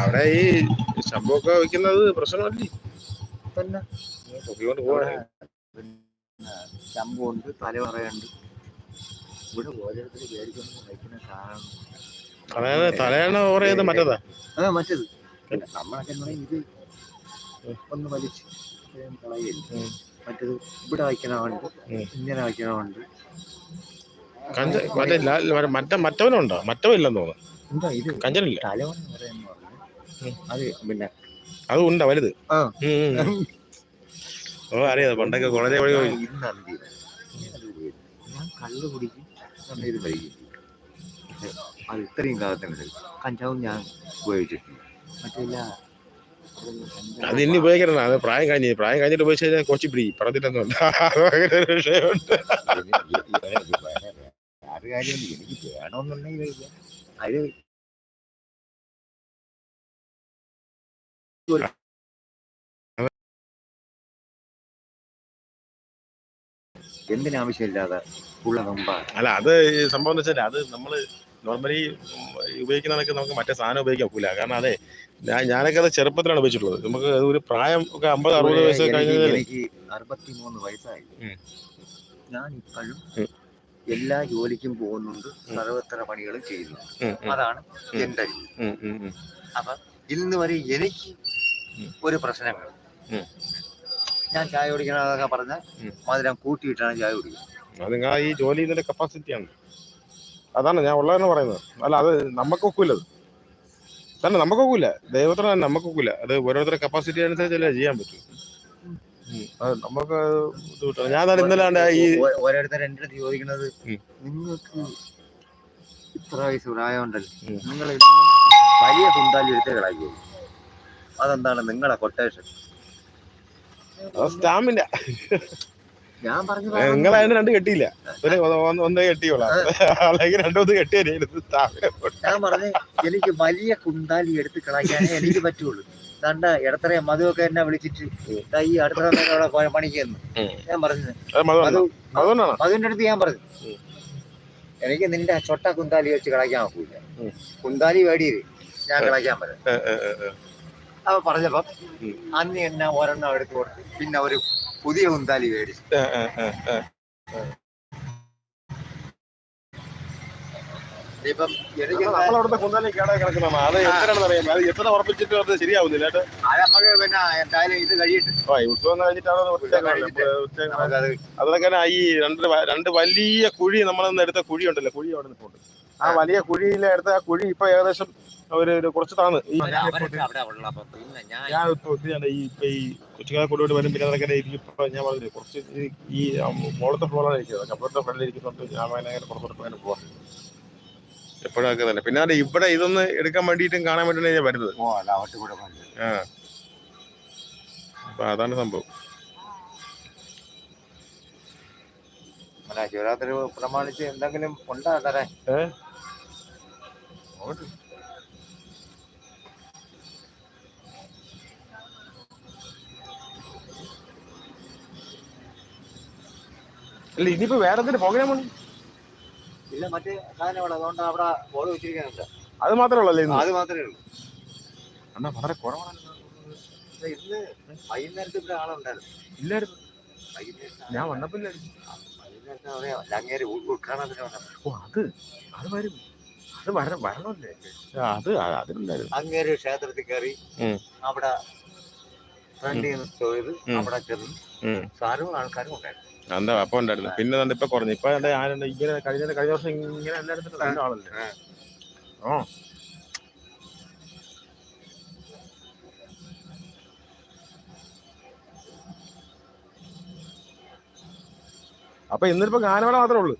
അവിടെ ഈ ശമ്പൊക്കെ വെക്കുന്നത് പ്രശ്നമല്ലേ? തന്നെ പൊക്കിക്കൊണ്ട് പോവാണ്. പിന്നെ ശമ്പുണ്ട് തലവറയുണ്ട് ഇവിടെ ഓരോരുത്തർ കാരണം തലേണ പറയുന്നത് മറ്റേതാ? ആ മറ്റത്. നമ്മളൊക്കെ ഇത് ഒന്ന് വലിച്ച് കളയില്ല. മറ്റത് ഇവിടെ വയ്ക്കണമുണ്ട്. ഇങ്ങനെ വയ്ക്കണമുണ്ട്. കഞ്ച മറ്റേ മറ്റവനുണ്ടോ? മറ്റവില്ലെന്ന് തോന്നുന്നു. എന്താ ഇത് കഞ്ചനില്ല? തലവൻ പറയുന്ന പറഞ്ഞു അത് പിന്നെ അത് ഉണ്ടാ വലുത്. ഓ അറിയാ പണ്ടൊക്കെ കോളേജ് വഴി കള്ള് കുടിക്കും ഞാൻ ഇത് കഴിക്കും. അത് ഇത്രയും കാലത്തിനുണ്ട് കഞ്ചാവും ഞാൻ ഉപയോഗിച്ചിട്ടുണ്ട് മറ്റില്ല അത് ഇനി ഉപയോഗിക്കണം അത് പ്രായം കഴിഞ്ഞ് പ്രായം കഴിഞ്ഞിട്ട് ഉപയോഗിച്ച് കഴിഞ്ഞാൽ കൊച്ചി പിടി പറഞ്ഞിട്ടൊന്നുമില്ല അങ്ങനെ ഒരു വിഷയമുണ്ട്. വേറെ കാര്യമുണ്ട് എനിക്ക് വേണമെന്നുണ്ടെങ്കിൽ കഴിക്കാം. അത് എന്തിനാവശ്യമില്ലാതെ അല്ല അത് സംഭവം എന്ന് വെച്ചാൽ അത് നമ്മൾ നോർമലി ഉപയോഗിക്കുന്നതൊക്കെ നമുക്ക് മറ്റേ സാധനം ഉപയോഗിക്കാൻ പോകില്ല കാരണം അതെ ഞാൻ ഞാനൊക്കെ അത് ചെറുപ്പത്തിലാണ് ഉപയോഗിച്ചിട്ടുള്ളത്. നമുക്ക് ഒരു പ്രായം ഒക്കെ അമ്പത് അറുപത് വയസ്സ് കഴിഞ്ഞാൽ എനിക്ക് അറുപത്തിമൂന്ന് വയസ്സായി. ഞാൻ ഇപ്പോഴും എല്ലാ ജോലിക്കും പോകുന്നുണ്ട് സർവത്ര പണികളും ചെയ്യുന്നു. അതാണ്. എന്റെ. അപ്പൊ ഇന്ന് വരെ എനിക്ക്. ഒരു പ്രശ്നങ്ങൾ. ഞാൻ ചായ കുടിക്കണമെന്നൊക്കെ പറഞ്ഞാൽ. മധുരം കൂട്ടിയിട്ടാണ് ചായ കുടിക്കുന്നത്. അത് നിങ്ങൾ ഈ ജോലി കപ്പാസിറ്റിയാണ് അതാണ് ഞാൻ ഉള്ളതെന്ന് പറയുന്നത്. അല്ല അത് നമുക്കൊക്കില്ല അത്. തന്നെ നമുക്കൊക്കില്ല ദൈവത്തിന് തന്നെ നമുക്കൊക്കില്ല അത് ഓരോരുത്തരുടെ കപ്പാസിറ്റി അനുസരിച്ചല്ലേ ചെയ്യാൻ പറ്റൂ. നമുക്ക് ഞാൻ ഇന്നലെ ഈ ഓരോരുത്തർ എന്റെ അടുത്ത് ചോദിക്കുന്നത് നിങ്ങൾക്ക് ഇത്ര വയസ്സ് പ്രായമുണ്ടല്ലോ. നിങ്ങൾ വലിയ കുണ്ടാലി എടുത്ത് കളയുള്ളൂ അതെന്താണ് നിങ്ങളെ കൊട്ടേഷൻ സ്റ്റാമിന ഞാൻ പറഞ്ഞു നിങ്ങൾ അതിന് രണ്ട് കെട്ടിയില്ല. ഒരു ഒന്ന് കെട്ടിയോളാം അല്ലെങ്കിൽ രണ്ടൊന്ന് കെട്ടിയായിരുന്നു ഞാൻ പറഞ്ഞു എനിക്ക് വലിയ കുണ്ടാലി എടുത്ത് കളയാനേ എനിക്ക് പറ്റുള്ളൂ. കണ്ട ഇടത്തറ മധുവൊക്കെ എന്നെ വിളിച്ചിട്ട് ഈ അടുത്ത അവിടെ പോയ പണിക്ക് ഞാൻ പറഞ്ഞു മധുവിന്റെ അടുത്ത് ഞാൻ പറഞ്ഞു എനിക്ക് നിന്റെ ചൊട്ട കുന്താലി വെച്ച് കളയ്ക്കാൻ നോക്കൂല ഉം. കുന്താലി വേടിയത് ഞാൻ കളയ്ക്കാൻ പറ്റും അപ്പൊ പറഞ്ഞപ്പോ അന്ന് എന്നെ ഒരെണ്ണം എടുത്തു കൊടുത്തു. പിന്നെ ഒരു പുതിയ കുന്താലി മേടിച്ചു. ഇപ്പം എനിക്ക് അത് നമ്മളവിടുത്തെ കുന്താലി കേടായി കിടക്കുന്നതാണ് അത് എത്രയാണെന്ന് അറിയാം അത് എത്ര ഉറപ്പിച്ചിട്ട് അത് ശരിയാവുന്നില്ല കേട്ടോ അത് നമുക്ക് പിന്നെ എന്തായാലും ഇത് കഴിയിട്ട്. ആ ഈ ഉത്സവം കഴിഞ്ഞിട്ടാണ് അത് വൃത്തിയാക്കാനുള്ളത്. കഴിഞ്ഞിട്ട് അതൊക്കെ ഈ രണ്ട് രണ്ട് വലിയ കുഴി നമ്മളിന്ന് എടുത്ത കുഴി ഉണ്ടല്ലോ കുഴി അവിടെ നിൽപ്പുണ്ട് ആ വലിയ കുഴിയിലെ എടുത്ത ആ കുഴി ഇപ്പൊ ഏകദേശം ഒരു ഒരു കുറച്ച് താന്ന്. ഞാൻ ഇപ്പൊ ഒത്തിരി ഈ ഇപ്പൊ ഈ കൊച്ചുകാരെ കൊണ്ടുപോയിട്ട് വരും പിന്നെ അതൊക്കെ ഇരിക്കും. ഞാൻ പറഞ്ഞില്ലേ കുറച്ച് ഈ- ഈ മോളത്തെ ഫ്ലോറാണ് ഇരിക്കുന്നത്. കപ്പറിന്റെ ഫ്രണ്ടിൽ ഇരിക്കുന്നുണ്ട്. ഞാൻ അങ്ങനെ പുറത്തോട്ട് പോകാൻ പോവാം. എപ്പോഴും ഒക്കെ തന്നെ. പിന്നെ അതെ ഇവിടെ ഇതൊന്ന് എടുക്കാൻ വേണ്ടിയിട്ടും കാണാൻ വേണ്ടി ഞാൻ വരുന്നത്. ആ. അപ്പൊ അതാണ് സംഭവം. ശിവരാത്രി പ്രമാണിച്ച് എന്തെങ്കിലും ഉണ്ടാ തരാൻ അല്ല ഇനിയിപ്പോ വേറെ എന്തിന്റെ പ്രോഗ്രാം ഇല്ല മറ്റേ സാധനം അവിടെ അതുകൊണ്ട് അവിടെ ബോർഡ് വെച്ചിരിക്കുന്നുണ്ട്. അത് മാത്രമേ ഇന്ന്. അത് മാത്രമേ ഉള്ളൂ. എന്നാ വളരെ കുറവാണ്. ഇന്ന് വൈകുന്നേരത്ത് ഇവിടെ ആളുണ്ടായിരുന്നു. ഇല്ലായിരുന്നു. വൈകുന്നേരത്ത് ഞാൻ വന്നപ്പോ ഇല്ലായിരുന്നു വൈകുന്നേരത്ത് അങ്ങേര് ഓ അത് അത് വരും. അത് വരണം വരണമല്ലേ? അത് അതിലുണ്ടായിരുന്നു. അങ്ങേര് ക്ഷേത്രത്തിൽ കയറി. അവിടെ അവിടെ ചെന്ന് ആൾക്കാരും ഉണ്ടായിരുന്നു. എന്താ അപ്പൊ ഉണ്ടായിരുന്നു. പിന്നെ ഇപ്പൊ കുറഞ്ഞു. ഇപ്പൊ ആരുണ്ട് ഇങ്ങനെ കഴിഞ്ഞ കഴിഞ്ഞ വർഷം ഇങ്ങനെ എല്ലായിടത്തും ആളല്ലേ? ഓ അപ്പൊ ഇന്നിപ്പോ ഗാനമേള മാത്രമേ ഉള്ളൂ.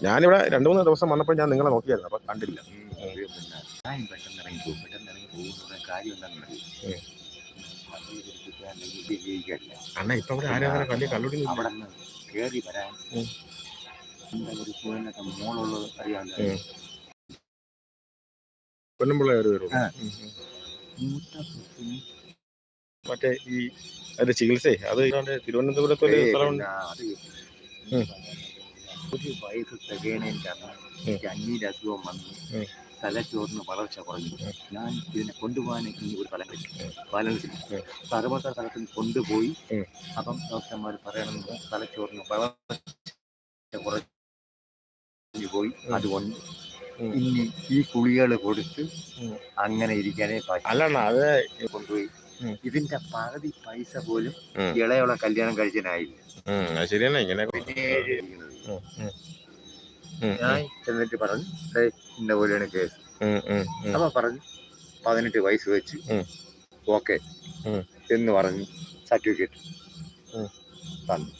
ഞാനിവിടെ രണ്ടു മൂന്ന് ദിവസം വന്നപ്പോൾ ഞാൻ നിങ്ങളെ നോക്കിയായിരുന്നു അപ്പൊ കണ്ടില്ല. ഞാൻ പെട്ടെന്ന് ഇറങ്ങി പോകും. പെട്ടെന്ന് ഇറങ്ങി പോകുന്ന കാര്യം എന്താണെന്ന് ഉം. ജീവിക്കല്ല അണ്ണ ഇപ്പൊ ഇവിടെ ആരാധന വലിയ കള്ളുടി അവിടെ നിന്ന് കയറി വരാൻ ഒരു സുഖനൊക്കെ മോളുള്ളത് അറിയാമല്ലോ. വരും മറ്റേ ഈ അതിന്റെ ചികിത്സേ അത് തിരുവനന്തപുരത്ത് ഒരു സ്ഥലമുണ്ട്. ഒരു വയസ്സ് തികയണേന്റെ അന്ന്. എനിക്ക് അഞ്ഞീര് അസുഖം വന്നു തലച്ചോറിന് വളർച്ച കുറഞ്ഞു. ഞാൻ ഇതിനെ കൊണ്ടുപോകാൻ ഇനി ഒരു സ്ഥലം കിട്ടി. ബാലൻസിൽ സർവത്ര തലത്തിൽ കൊണ്ടുപോയി. അപ്പം ഡോക്ടർമാർ പറയണമെന്ന് തലച്ചോറിന് വളർച്ച കുറഞ്ഞു പോയി. അതുകൊണ്ട് ഇനി ഈ കുളികൾ കൊടുത്ത് അങ്ങനെ ഇരിക്കാനേ പറ്റും അല്ലണ്ണ അത് കൊണ്ടുപോയി. ഇതിന്റെ പകുതി പൈസ പോലും ഇളയുള്ള കല്യാണം അത് ശരിയാണ് ഇങ്ങനെ ഞാൻ ചെന്നിട്ട് പറഞ്ഞു "ദേ, ഇന്ന പോലെയാണ് കേസ്. അപ്പൊ പറഞ്ഞു പതിനെട്ട് വയസ്സ് വെച്ച്. ഓക്കെ എന്ന് പറഞ്ഞു സർട്ടിഫിക്കറ്റ്. തന്നു.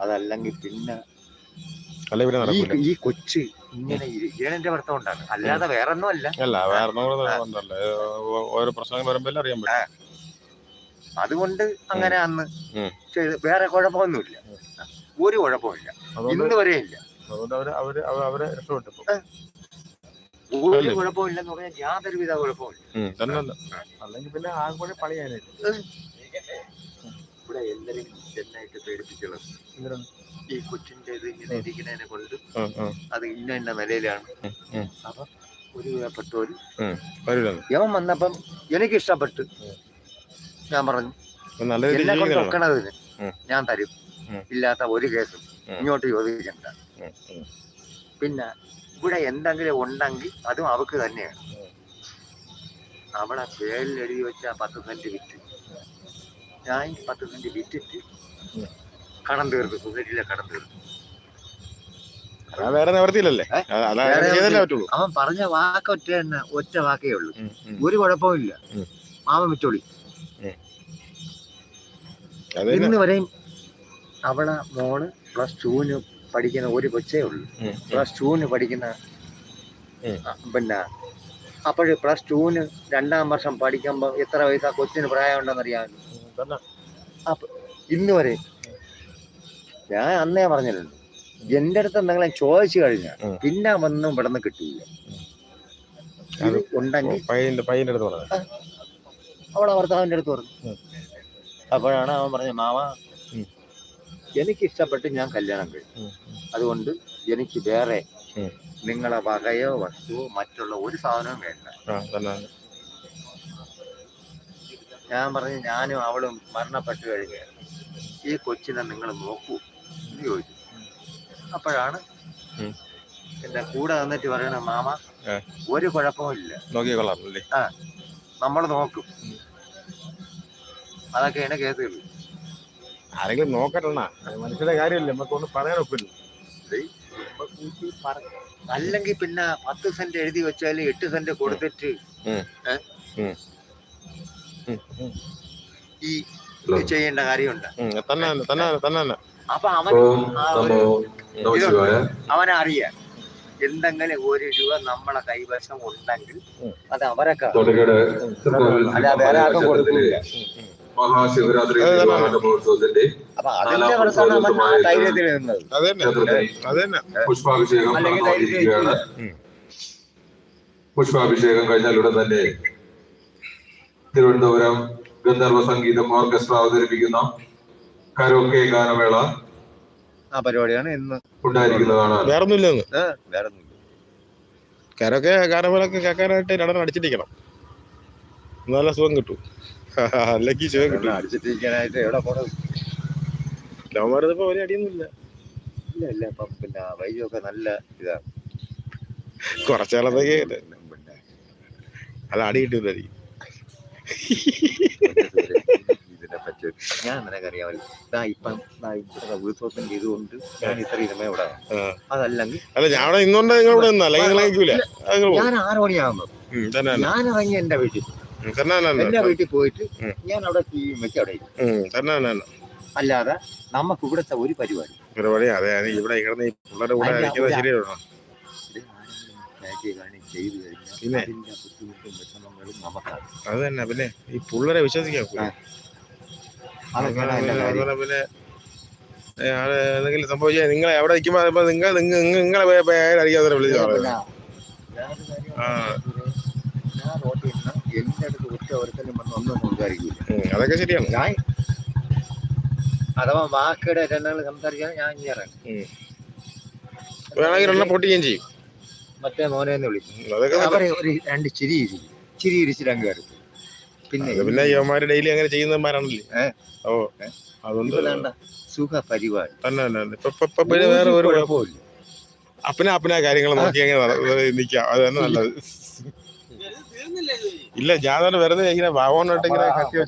അതല്ലെങ്കിൽ പിന്നെ ഈ കൊച്ച് ഇങ്ങനെ ഇരേണന്റെ ഭർത്തം ഉണ്ടാണ് അല്ലാതെ വേറൊന്നും അല്ല അല്ല വേറെ ഓരോ പ്രശ്നങ്ങൾ വരുമ്പോൾ അറിയാൻ പറ്റും. അതുകൊണ്ട് അങ്ങനെ അന്ന് ചെയ്ത് വേറെ കുഴപ്പമൊന്നുമില്ല. ഒരു കുഴപ്പമില്ല. ഇന്ന് വരെ ഇല്ല. ഒരു? കുഴപ്പമില്ലെന്ന് പറഞ്ഞാൽ യാതൊരുവിധ കുഴപ്പമില്ല. ഉം, അല്ലെങ്കിൽ പിന്നെ ആകെ പണിയാനായിട്ട്. ഇവിടെ എല്ലാരും ചെന്നായിട്ട് പേടിപ്പിച്ചുള്ളത് ഈ കൊച്ചിന്റെ ഇത് ഇങ്ങനെ ഇരിക്കുന്നതിനെ കൊണ്ട് അത് ഇന്ന ഇന്ന നിലയിലാണ്. അപ്പൊ ഒരു വിധപ്പെട്ടവര്. യവൻ വന്നപ്പം എനിക്ക് ഇഷ്ടപ്പെട്ട്. ഞാൻ പറഞ്ഞു. നല്ല രീതിയിൽ എന്നെ കൊണ്ട് വെക്കണതിന് ഞാൻ തരും. ഇല്ലാത്ത ഒരു കേസും. ഇങ്ങോട്ട് ചോദിക്കണ്ട. പിന്നെ ഇവിടെ എന്തെങ്കിലും ഉണ്ടെങ്കിൽ അതും അവക്ക് തന്നെയാണ്. അവളെ പേരിൽ എഴുതി വെച്ച പത്ത് സെന്റ് വിറ്റ്. ഞാൻ പത്ത് സെന്റ് വിറ്റിട്ട്. കടം തീർത്തു സൊസൈറ്റിയിലെ കടം തീർത്തു വേറെ നിവർത്തിയില്ലല്ലേ അവൻ പറഞ്ഞ വാക്ക് ഒറ്റ ഒറ്റ വാക്കേ ഉള്ളൂ. ഒരു കുഴപ്പമില്ല മാമ മാമൻ വിറ്റോളി. ഇന്ന് വരെയും അവളെ മോൾ പ്ലസ് ടുവിന് പഠിക്കുന്ന ഒരു കൊച്ചേ ഉള്ളൂ. പ്ലസ് ടുവിന് പഠിക്കുന്ന പിന്നെ അപ്പോൾ പ്ലസ് ടുവിന് രണ്ടാം വർഷം പഠിക്കുമ്പോൾ എത്ര വയസ്സാ? കൊച്ചിന് പ്രായം ഉണ്ടെന്നറിയാമല്ലോ ഉം, തന്നെ. ഇന്ന് വരെ ഞാൻ അന്നേ പറഞ്ഞിട്ടുണ്ട്. എന്റെ അടുത്ത് എന്തെങ്കിലും ചോദിച്ചു കഴിഞ്ഞാൽ. പിന്നെ വന്നും ഇവിടെ നിന്ന് കിട്ടിയില്ല ഉണ്ടെങ്കിൽ അവളെ ഭർത്താവിന്റെ അടുത്ത് പറഞ്ഞു. അപ്പോഴാണ് അവൻ പറഞ്ഞത് മാമ എനിക്ക് ഇഷ്ടപ്പെട്ട് ഞാൻ കല്യാണം കഴിച്ചു. അതുകൊണ്ട് എനിക്ക് വേറെ. നിങ്ങളെ വകയോ വസ്തുവോ മറ്റുള്ള ഒരു സാധനവും വേണ്ട. ഞാൻ പറഞ്ഞു ഞാനും അവളും മരണപ്പെട്ടു കഴിഞ്ഞു ഈ കൊച്ചിനെ നിങ്ങൾ നോക്കൂ. എന്ന് ചോദിച്ചു. അപ്പോഴാണ്. എന്റെ കൂടെ വന്നിട്ട് പറയണ മാമ ഒരു കുഴപ്പമില്ല നോക്കിയ കൊള്ളാം അല്ലേ? നമ്മൾ നോക്കും. അതൊക്കെയാണ് കേസുകൾ ആരെങ്കിലും നോക്കട്ടെണ്ണ. മനുഷ്യരുടെ കാര്യമില്ല നമുക്ക് ഒന്ന് പറയാൻ ഒപ്പില്ല അല്ലെങ്കിൽ പിന്നെ പത്ത് സെന്റ് എഴുതി വെച്ചാൽ എട്ട് സെന്റ് കൊടുത്തിട്ട്. ഈ ചെയ്യേണ്ട കാര്യമുണ്ട്. അപ്പൊ അവൻ അവനറിയാം എന്തെങ്കിലും ഒരു രൂപ നമ്മളെ കൈവശം ഉണ്ടെങ്കിൽ അത് അവരൊക്കെ അല്ലാതെ അല്ല വേറെ ആർക്കും കൊടുക്കില്ല മഹാശിവരാത്രി മഹോത്സവത്തിന്റെ പുഷ്പാഭിഷേകം നടന്നുകൊണ്ടിരിക്കുകയാണ് പുഷ്പാഭിഷേകം കഴിഞ്ഞാൽ ഉടൻ തന്നെ തിരുവനന്തപുരം ഗന്ധർവ സംഗീതം ഓർക്കസ്ട്ര അവതരിപ്പിക്കുന്ന കരോക്കെ ഗാനമേള ആ പരിപാടിയാണ് ഇന്ന്. ഉണ്ടായിരിക്കുന്നതാണ്. വേറെ ഒന്നുമില്ല വേറെ ഒന്നുമില്ല. കരൊക്കെ ഗാനമേളൊക്കെ കേൾക്കാനായിട്ട് രണ്ടെണ്ണം അടിച്ചിട്ടിരിക്കണം. നല്ല സുഖം കിട്ടും. അല്ലെങ്കിൽ കിട്ടും. അടിച്ചിട്ടിരിക്കാനായിട്ട് എവിടെ ഒരു അടിയൊന്നുമില്ല ഇല്ല. ഇല്ല ഇപ്പം പിന്നെ വൈദ്യൊക്കെ നല്ല ഇതാണ് കുറച്ചാളത്തേക്ക് പിന്നെ. അല്ല അടി കിട്ടില്ലായിരിക്കും ഞാൻ നിനക്കറിയാമല്ലോ ഇപ്പം ഇതുകൊണ്ട് ഞാൻ ഇത്ര ഇനമേ ഇവിടെ ആ. അതല്ലെങ്കിൽ അല്ല ഞാൻ അവിടെ ഇന്നുകൊണ്ട് നിങ്ങൾ ഇവിടെ. ഞാൻ ആറ് ഞാൻ ഇറങ്ങി എന്റെ വീട്ടിൽ. എന്റെ വീട്ടിൽ പോയിട്ട്. ഞാൻ അവിടെ ടി വി വെച്ച് അവിടെ അല്ലാതെ നമുക്ക് ഇവിടുത്തെ ഒരു പരിപാടി പരിപാടി അതെ ഇവിടെ കിടന്ന് പിള്ളേരുടെ കൂടെ ശരിയാണോ? പിന്നെ? അത് തന്നെ. പിന്നെ ഈ പിള്ളേരെ വിശ്വസിക്കാൻ പിന്നെ എന്തെങ്കിലും സംഭവിച്ചാൽ നിങ്ങൾ എവിടെ നിൽക്കുമ്പോൾ നിങ്ങൾ നിങ്ങളെ പേരായിരിക്കും അതിനെ വിളിച്ചു ആ. ആ. റോട്ടിൽ നിന്ന് എന്റെ അടുത്ത് ഒരുത്തനും വന്ന് ഒന്നും സംസാരിക്കില്ല അതൊക്കെ ശരിയാണ്. ഞാൻ അഥവാ വാക്കയുടെ രണ്ടാൾ സംസാരിക്കാൻ ഞാൻ ഇറങ്ങും വേണമെങ്കിൽ എണ്ണം ചെയ്യും. മറ്റേ മോനെ എന്ന് വിളിക്കും. അതൊക്കെ അവരെ ഒരു രണ്ട് ചിരി ഇരിക്കും. ചിരി ഇരിച്ചിട്ട് അങ്ങ് കയറി. പിന്നെ പിന്നെ ഡെയിലി അങ്ങനെ ചെയ്യുന്നവന്മാരാണല്ലേ? ഓ അതുകൊണ്ട് സുഖ പരിപാടി തന്നെ പിന്നെ വേറെ ഒരു കുഴപ്പമില്ല അപ്പന അപ്പന കാര്യങ്ങൾ നോക്കി അങ്ങനെ നിക്കാം അത് തന്നെ നല്ലത്. ഇല്ല ഞാൻ തന്നെ വെറുതെ ഇങ്ങനെ ഭാവമായിട്ട് ഇങ്ങനെ കത്തി വെച്ച്